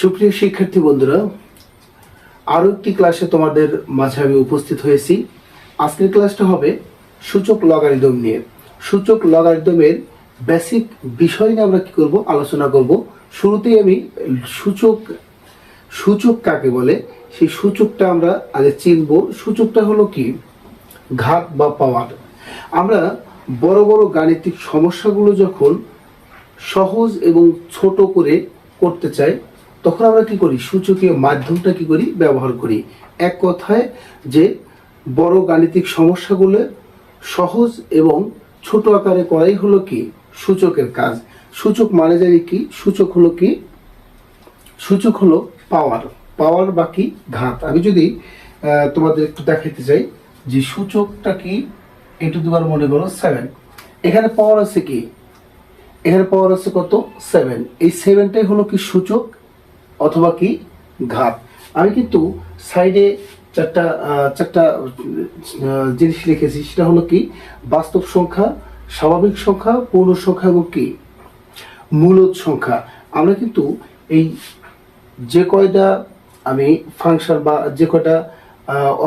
সুপ্রিয় শিক্ষার্থী বন্ধুরা, আরও একটি ক্লাসে তোমাদের মাঝে আমি উপস্থিত হয়েছি। আজকের ক্লাসটা হবে সূচক লগারিদম নিয়ে। সূচক লগারিদমের বেসিক বিষয় নিয়ে আমরা কি করব? আলোচনা করব। শুরুতেই আমি সূচক সূচক কাকে বলে? সেই সূচকটা আমরা আগে চিনব। সূচকটা হলো কি? ঘাত বা পাওয়ার। আমরা বড় বড় গাণিতিক সমস্যাগুলো যখন সহজ এবং ছোট করে করতে চাই তখন আমরা কি করি? সূচকীয় মাধ্যমটা কি করি? ব্যবহার করি। এক কথায় যে বড় গাণিতিক সমস্যাগুলো সহজ এবং ছোট আকারে করাই হলো কি? সূচকের কাজ। সূচক মানে জানি কি? সূচক হলো কি? সূচক হলো পাওয়ার পাওয়ার বাকি ঘাত। আমি যদি তোমাদের একটু দেখাতে চাই যে সূচকটা কি? এটু দুবার মনে করো সেভেন এখানে পাওয়ার আছে কি? এখানে পাওয়ার আছে কত? সেভেন এই সেভেনটাই হলো কি সূচক? অথবা কি? ঘাত। আমি কিন্তু সাইডে চারটা চারটা জিনিস লিখেছি। সেটা হলো কি? বাস্তব সংখ্যা, স্বাভাবিক সংখ্যা, পূর্ণ সংখ্যা এবং কি? মূলদ সংখ্যা। আমরা কিন্তু এই যে কয়টা আমি ফাংশন বা যে কয়টা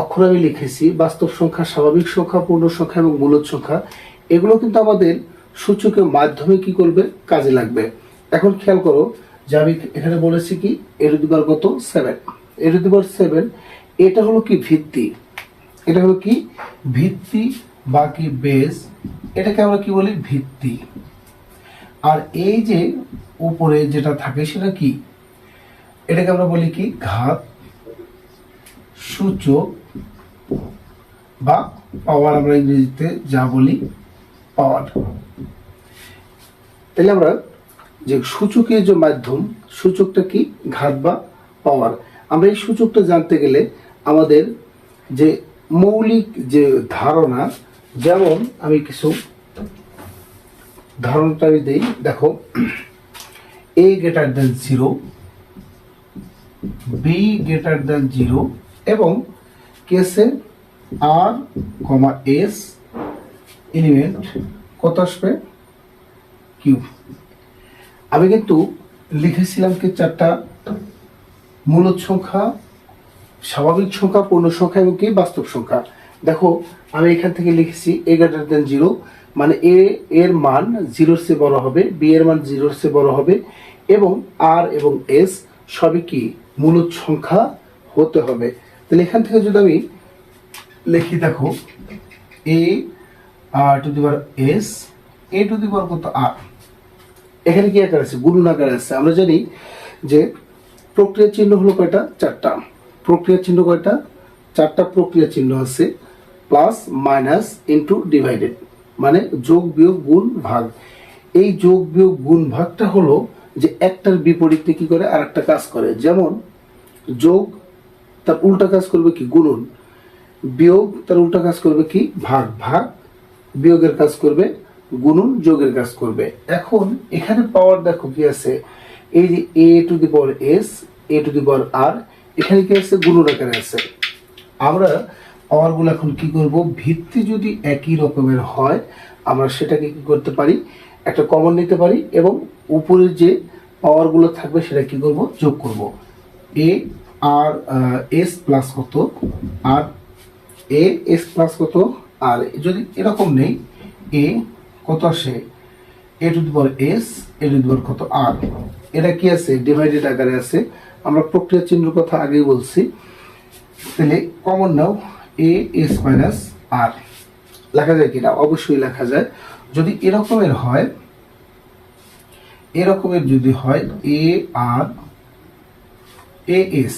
অক্ষর আমি লিখেছি, বাস্তব সংখ্যা, স্বাভাবিক সংখ্যা, পূর্ণ সংখ্যা এবং মূলদ সংখ্যা, এগুলো কিন্তু আমাদের সূচকের মাধ্যমে কি করবে? কাজে লাগবে। এখন খেয়াল করো যে আমি এখানে বলেছি কি? এর দুবার কত? সেভেন। এর দুবার সেভেন এটা হলো কি ভিত্তি? এটা হলো কি? ভিত্তি বা কি বেস এটাকে আমরা কি বলি? ভিত্তি। আর এই যে উপরে যেটা থাকে সেটা কি? এটাকে আমরা বলি কি? ঘাত সূচক বা পাওয়ার আমরা ইংরেজিতে যা বলি পাওয়ার তাহলে আমরা যে সূচকের যে মাধ্যম, সূচকটা কি? ঘাত বা পাওয়ার আমরা এই সূচকটা জানতে গেলে আমাদের যে মৌলিক যে ধারণা, যেমন আমি কিছু ধারণাটা আমি দিই। দেখো A greater than zero B greater than zero এবং কেসে আর কমা এস এলিমেন্ট কত আসবে? কিউব আমি কিন্তু লিখেছিলাম কি চারটা মূলদ সংখ্যা, স্বাভাবিক সংখ্যা, পূর্ণ সংখ্যা এবং কি বাস্তব সংখ্যা। দেখো, আমি এখান থেকে লিখেছি এ গ্রেটার দেন জিরো মানে এ এর মান জিরোর চেয়ে বড় হবে বি এর মান জিরোর চেয়ে বড় হবে এবং আর এবং এস সবই কি মূলদ সংখ্যা হতে হবে। তাহলে এখান থেকে যদি আমি লিখি, দেখো A R to the S A to the কত আর এখানে কি আকার আছে? গুণন আকার আছে। আমরা জানি যে প্রক্রিয়া চিহ্ন হলো কয়টা? চারটা। প্রক্রিয়া চিহ্ন কয়টা? চারটা প্রক্রিয়া চিহ্ন আছে। প্লাস, মাইনাস ইন্টু ডিভাইডেড মানে যোগ, বিয়োগ, গুণ, ভাগ। এই যোগ, বিয়োগ, গুণ, ভাগটা হলো যে একটার বিপরীতে কি করে? আর একটা কাজ করে। যেমন যোগ, তার উল্টা কাজ করবে কি? গুণন। বিয়োগ, তার উল্টা কাজ করবে কি? ভাগ। ভাগ, বিয়োগের কাজ করবে গুণন যোগের কাজ করবে। এখন এখানে পাওয়ার দেখো কি আছে? এই যে A to the power S A to the power আর এখানে কি আছে? গুণন আকারে আছে। আমরা পাওয়ারগুলো এখন কি করব? ভিত্তি যদি একই রকমের হয়, আমরা সেটাকে কি করতে পারি? একটা কমন নিতে পারি এবং উপরের যে পাওয়ারগুলো থাকবে সেটা কি করব? যোগ করব। এ আর এস প্লাস কত? আর এ এস প্লাস কত? আর যদি এরকম নেই এ কত আসে? A to the power S A to the power কত? আর এটা কি আছে? ডিভাইডেড আকারে আছে। আমরা প্রক্রিয়া চিহ্নের কথা আগেই বলছি। তাহলে কমন নাও এ এস মাইনাস আর লেখা যায় কিনা? অবশ্যই লেখা যায়। যদি এরকমের হয়, এরকমের যদি হয় এ আর এ এস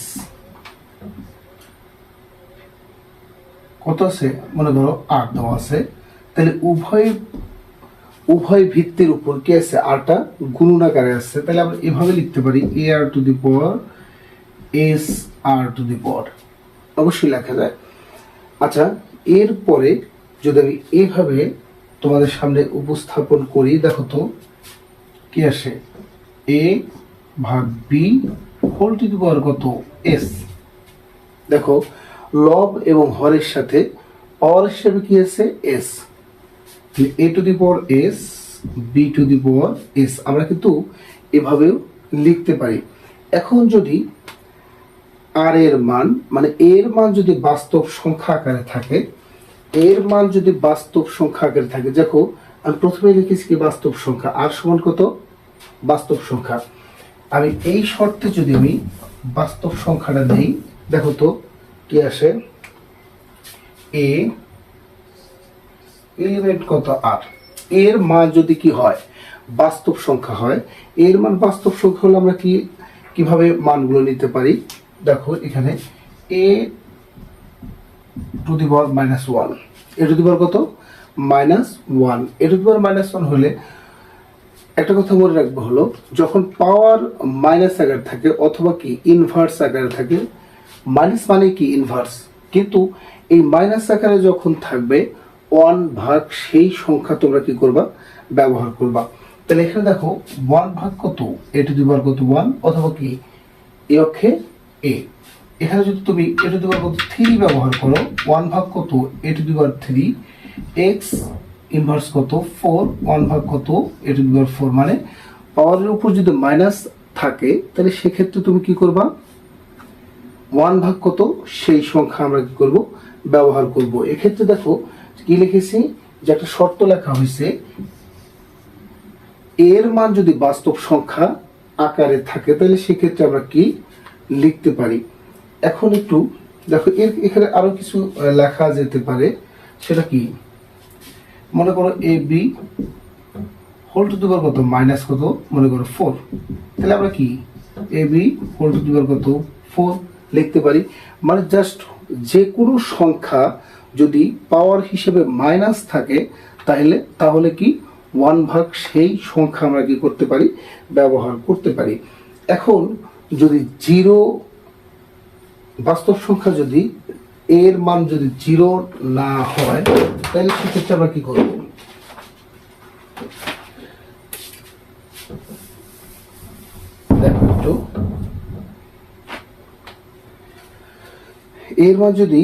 কত আছে? মনে করো আট দেওয়া আছে। তাহলে উভয় উভয় ভিত্তির উপর কি আছে? আরটা গুণন আকারে আছে। তাহলে আমরা এভাবে লিখতে পারি A R to the power S R to the power অবশ্যই লেখা যায়। আচ্ছা এরপরে যদি আমি এভাবে তোমাদের সামনে উপস্থাপন করি, দেখো তো, কি আসে? এ ভাগ B whole to the power কত? এস দেখো, লব এবং হরের সাথে পাওয়ার হিসেবে কি আছে? S A to the power S B to the power S আমরা কিন্তু এভাবেও লিখতে পারি। এখন যদি আর এর মান মানে এর মান যদি বাস্তব সংখ্যা আকারে থাকে, এর মান যদি বাস্তব সংখ্যা আকারে থাকে, দেখো, আমি প্রথমে লিখেছি কি বাস্তব সংখ্যা। আর সমান কত? বাস্তব সংখ্যা। আমি এই শর্তে যদি আমি বাস্তব সংখ্যাটা নেই, দেখো তো, কি আসে? এ এলিমেন্ট কত? আর এর মান যদি কি হয়, বাস্তব সংখ্যা হয়, এর মান বাস্তব সংখ্যা হলে আমরা কি, কীভাবে মানগুলো নিতে পারি? দেখো, এখানে A to the power minus one A to the power কত? Minus one A to the power minus one হলে একটা কথা মনে রাখব হলো, যখন পাওয়ার মাইনাস আকারে থাকে অথবা কি ইনভার্স আকারে থাকে মাইনাস মানে কি ইনভার্স কিন্তু এই মাইনাস আকারে যখন থাকবে ওয়ান ভাগ সেই সংখ্যা তোমরা কি করবা? ব্যবহার করবা। তাহলে এখানে দেখো ওয়ান ভাগ কত? এ টু দি পাওয়ার কত? ওয়ান অথবা কি? এ অক্ষে এ এখানে যদি তুমি এ টু দি পাওয়ার কত? থ্রি ব্যবহার করো ওয়ান ভাগ কত? A to the power three X inverse কত? ফোর ওয়ান ভাগ কত? A to the power four মানে পাওয়ারের উপর যদি মাইনাস থাকে, তাহলে সেক্ষেত্রে তুমি কি করবা? ওয়ান ভাগ কত? সেই সংখ্যা আমরা কি করব? ব্যবহার করব। এক্ষেত্রে দেখো কি লিখেছি? যে একটা শর্ত লেখা হয়েছে, এর মান যদি বাস্তব সংখ্যা আকারে থাকে, তাহলে সেক্ষেত্রে আমরা কি লিখতে পারি? এখন একটু দেখো, এর এখানে আরও কিছু লেখা যেতে পারে। সেটা কি? মনে করো এ বি হোল টু দিবার কত? মাইনাস কত? মনে করো ফোর তাহলে আমরা কি? এ বি হোল টু দিবার কত? ফোর লিখতে পারি। মানে জাস্ট যে কোনো সংখ্যা যদি পাওয়ার হিসেবে মাইনাস থাকে তাহলে তাহলে কি? ওয়ান ভাগ সেই সংখ্যা আমরা কি করতে পারি? ব্যবহার করতে পারি। এখন যদি জিরো বাস্তব সংখ্যা যদি এর মান যদি জিরো না হয় তাহলে সেক্ষেত্রে আমরা কি করব? এর মান যদি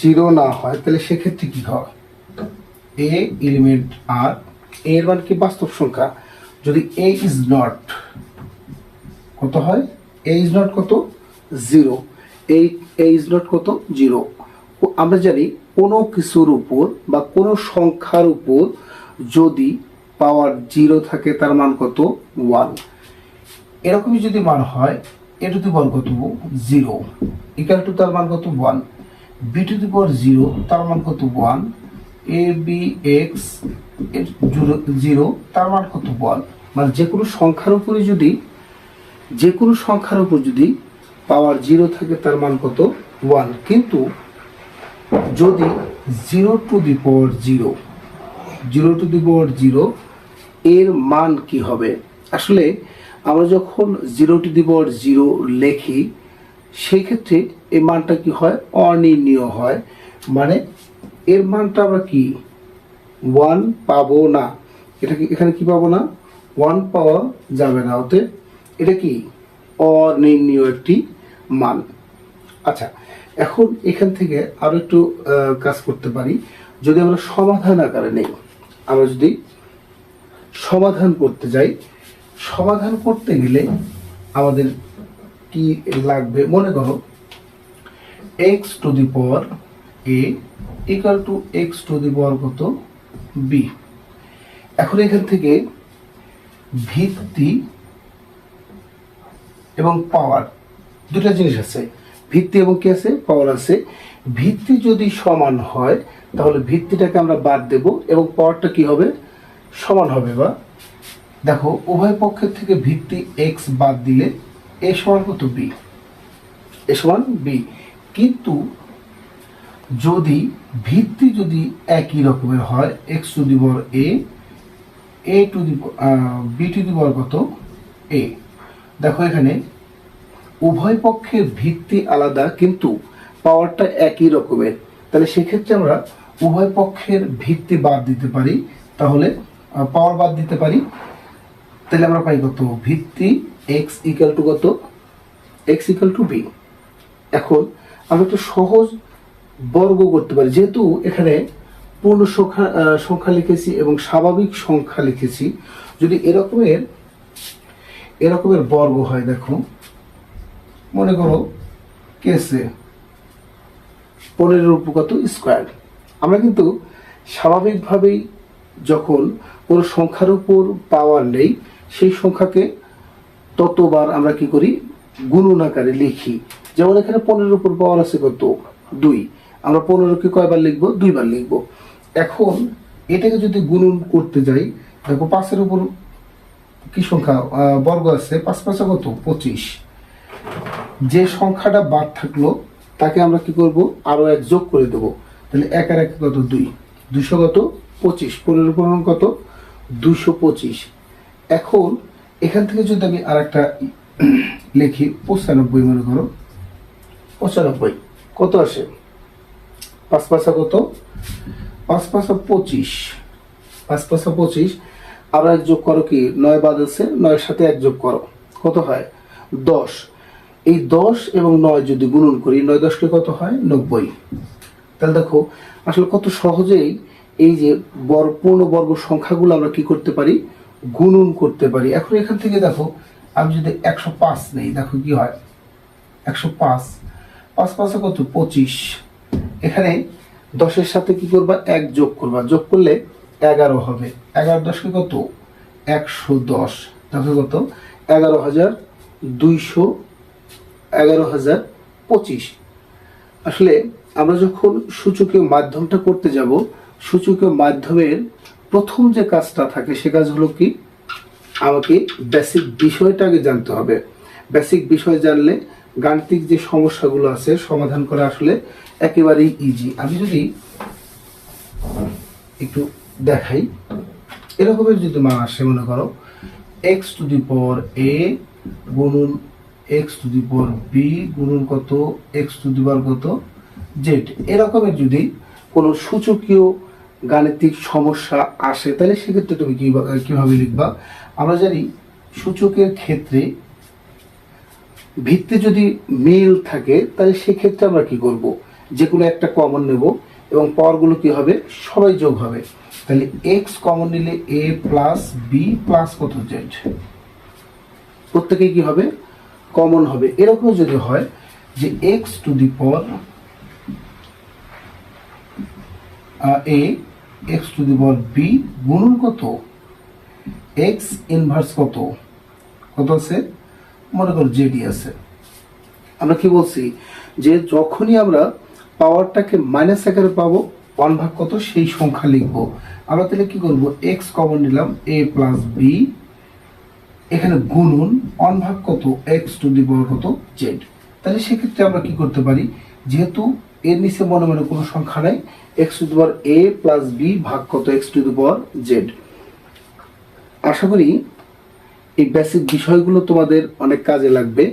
জিরো না হয়, তাহলে সেক্ষেত্রে কি হয়? এ এলিমেন্ট আর এর মান কি বাস্তব সংখ্যা? যদি এ ইজ নট কত হয়? এ ইজ নট কত? জিরো এই এ ইজ নট কত? জিরো আমরা জানি কোনো কিছুর উপর বা কোনো সংখ্যার উপর যদি পাওয়ার জিরো থাকে, তার মান কত? ওয়ান এরকমই যদি মান হয় এ টু দি কত? জিরো ইকাল টু তার মান কত? One B to the power zero তার মান কত? One A B X zero তার মান কত? ওয়ান মানে যে কোনো সংখ্যার উপরে যদি যে কোনো সংখ্যার উপর যদি পাওয়ার জিরো থাকে, তার মান কত? ওয়ান কিন্তু যদি zero to the power zero zero to the power zero এর মান কি হবে? আসলে আমরা যখন zero to the power zero লেখি সেই ক্ষেত্রে এই মানটা কি হয়? অনির্ণীয় হয়। মানে এর মানটা আমরা কি? ওয়ান পাবো না। এটা কি এখানে কি পাবো না? ওয়ান পাওয়া যাবে না। ওতে এটা কি? অনির্ণীয় একটি মান। আচ্ছা এখন এখান থেকে আরও একটু কাজ করতে পারি। যদি আমরা সমাধান আকারে নেই, আমরা যদি সমাধান করতে যাই, সমাধান করতে গেলে আমাদের কি লাগবে? মনে করো X to the power A equal to X to the power কত? বি এখন এখান থেকে ভিত্তি এবং পাওয়ার দুটা জিনিস আছে। ভিত্তি এবং কি আছে? পাওয়ার আছে। ভিত্তি যদি সমান হয়, তাহলে ভিত্তিটাকে আমরা বাদ দেব এবং পাওয়ারটা কি হবে? সমান হবে বা? দেখো, উভয় পক্ষের থেকে ভিত্তি এক্স বাদ দিলে এ সমান কত বি? এ সমান বি। কিন্তু যদি ভিত্তি যদি একই রকমের হয় X to the power A A to the B to the power কত? এ দেখো এখানে, উভয় পক্ষের ভিত্তি আলাদা, কিন্তু পাওয়ারটা একই রকমের। তাহলে সেক্ষেত্রে আমরা উভয় পক্ষের ভিত্তি বাদ দিতে পারি, তাহলে পাওয়ার বাদ দিতে পারি। তাহলে আমরা পাই কত? ভিত্তি এক্স ইকাল টু কত? এক্স ইকাল টু বি এখন আমরা একটু সহজ বর্গ করতে পারি। যেহেতু এখানে পূর্ণ সংখ্যা সংখ্যা লিখেছি এবং স্বাভাবিক সংখ্যা লিখেছি, যদি এরকমের এরকমের বর্গ হয়, দেখো, মনে করো কেসে পনেরোর উপর স্কোয়ার আমরা কিন্তু স্বাভাবিকভাবেই যখন কোনো সংখ্যার উপর পাওয়ার নেই, সেই সংখ্যাকে ততবার আমরা কি করি? গুণন আকারে লিখি। যেমন এখানে পনেরোর উপর পাওয়ার আছে কত? দুই। আমরা পনেরোকে কয়বার লিখব? দুইবার লিখব। এখন এটাকে যদি গুণন করতে যাই, দেখো পাঁচের উপর কি সংখ্যা? বর্গ আছে। পাঁচ পাঁচা কত? পঁচিশ। যে সংখ্যাটা বাদ থাকল, তাকে আমরা কি করব? আরও এক যোগ করে দেবো। তাহলে এক আর এক কত? দুই। দুশো কত? পঁচিশ। পনেরো পনেরো কত? দুশো পঁচিশ। এখন এখান থেকে যদি আমি আর একটা লিখি পঁচানব্বই মনে করো। পঁচানব্বই। কত আসে? পাঁচ পাঁচা কত? পাঁচ পাঁচা পঁচিশ। পাঁচ পাঁচা পঁচিশ। আরও এক যোগ করো কি? নয় বাদ আছে নয়ের সাথে এক যোগ করো। কত হয়? দশ। এই দশ এবং নয় যদি গুণন করি নয় দশকে কত হয়? নব্বই। তাহলে দেখো আসলে কত সহজেই এই যে বর পূর্ণবর্গ সংখ্যাগুলো আমরা কি করতে পারি? গুণন করতে পারি। এখন এখান থেকে দেখো, আমি যদি একশো পাঁচ নেই, দেখো কি হয়? একশো পাঁচ। পাঁচ পাঁচে কত? পঁচিশ। এখানে দশের সাথে কি করবা? এক যোগ করবা। যোগ করলে এগারো হবে। এগারো দশকে কত? একশো দশ। দেখো কত? এগারো হাজার দুইশো এগারো হাজার পঁচিশ। আসলে আমরা যখন সূচকীয় মাধ্যমটা করতে যাব সূচকীয় মাধ্যমের প্রথম যে কাজটা থাকে, সে কাজ হলো কি? আমাকে বেসিক বিষয়টা আগে জানতে হবে। বেসিক বিষয় জানলে গাণিতিক যে সমস্যাগুলো আছে, সমাধান করা আসলে একেবারেই ইজি আমি যদি একটু দেখাই এরকমের যদি মান আসে, মনে করো X to the power A গুণন X to the power B গুণন কত এক্স টু দি পাওয়ার কত জেড এরকমের যদি কোনো সূচকীয় গাণিতিক সমস্যা আসে, তাহলে সেক্ষেত্রে তুমি কীভাবে কীভাবে লিখবা? আমরা জানি সূচকের ক্ষেত্রে ভিত্তি যদি মিল থাকে, তাহলে সেক্ষেত্রে আমরা কি করব? যে কোনো একটা কমন নেব এবং পাওয়ারগুলো কি হবে? সবাই যোগ হবে। তাহলে এক্স কমন নিলে এ প্লাস বি প্লাস কত জেড প্রত্যেকেই কি হবে? কমন হবে। এরকম যদি হয় যে X to the power A X to the power B গুণন কত? এক্স ইনভার্স কত? কত আছে? মনে করো জেডি আছে। আমরা কি বলছি? যে যখনই আমরা পাওয়ারটাকে মাইনাস আকারে পাবো ওয়ান ভাগ কত? সেই সংখ্যা লিখব। আমরা তাহলে কি করব? এক্স কমন নিলাম এ প্লাস বি এখানে গুণন ওয়ান ভাগ কত? এক্স টু দি পাওয়ার কত? জেড তাহলে সেক্ষেত্রে আমরা কি করতে পারি? যেহেতু এর নিচে মনে মনে কোনো সংখ্যা নাই। X to power A plus B ভাগ কত এক্স টু পাওয়ার জেড আশা করি এই বেসিক বিষয়গুলো তোমাদের অনেক কাজে লাগবে।